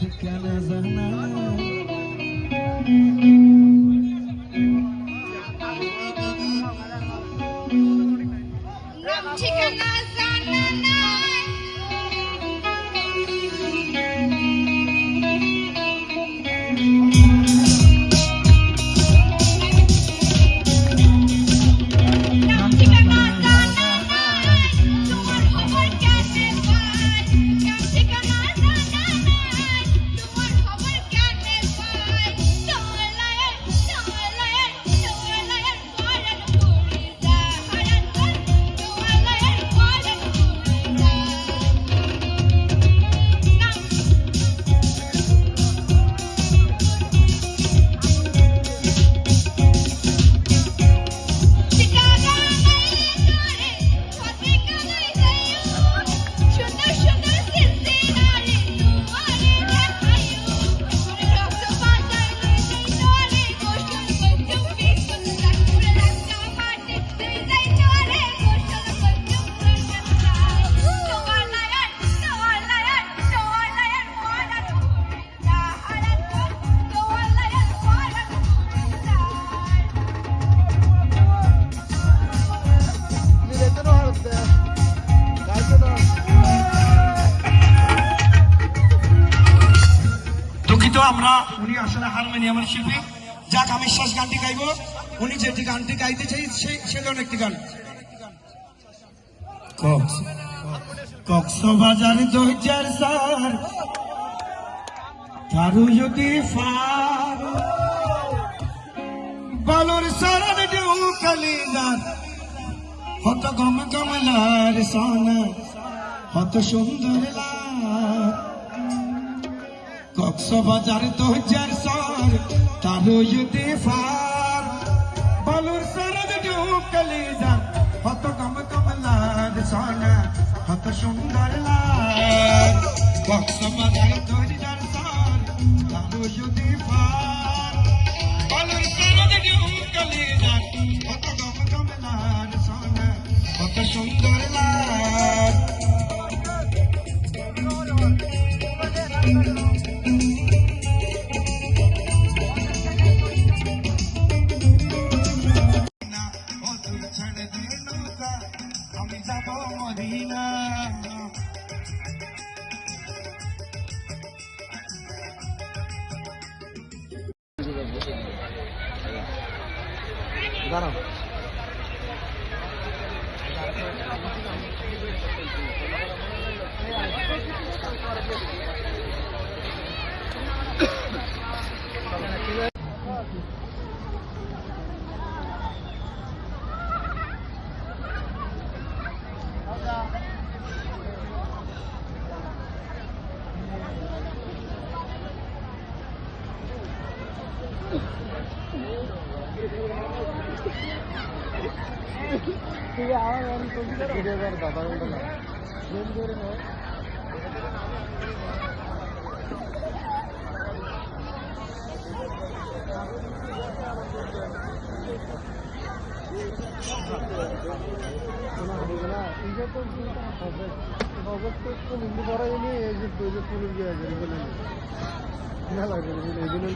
de cada zanão. আমরা, উনি আসলে হারমোনিয়ামের শিল্পী। যাক, আমি শেষ গানটি গাইব। উনি যেটি গানটি গাইতে চাই সে ধরনের একটি গান। কক্স কক্সবাজার দইজার সার। তারু যদি ফার। বালুর সারার ঢেউ কালিদার। হত গম কমলার সোনা হত সুন্দর লাল। কক্সবাজার দইজার সার তারু যদি ফার বালুর সারার ঢেউ কালিদার হত গম কমলার সোনা হত সুন্দর লাল। কক্সবাজার দইজার সার তারু যদি ফার বালুর সারার ঢেউ কালিদার হত গম কমলার সোনা হত সুন্দর লাল। না দাঁড়াও ভিডিও কর অবস্থা তো নিন্দু করা এগুলো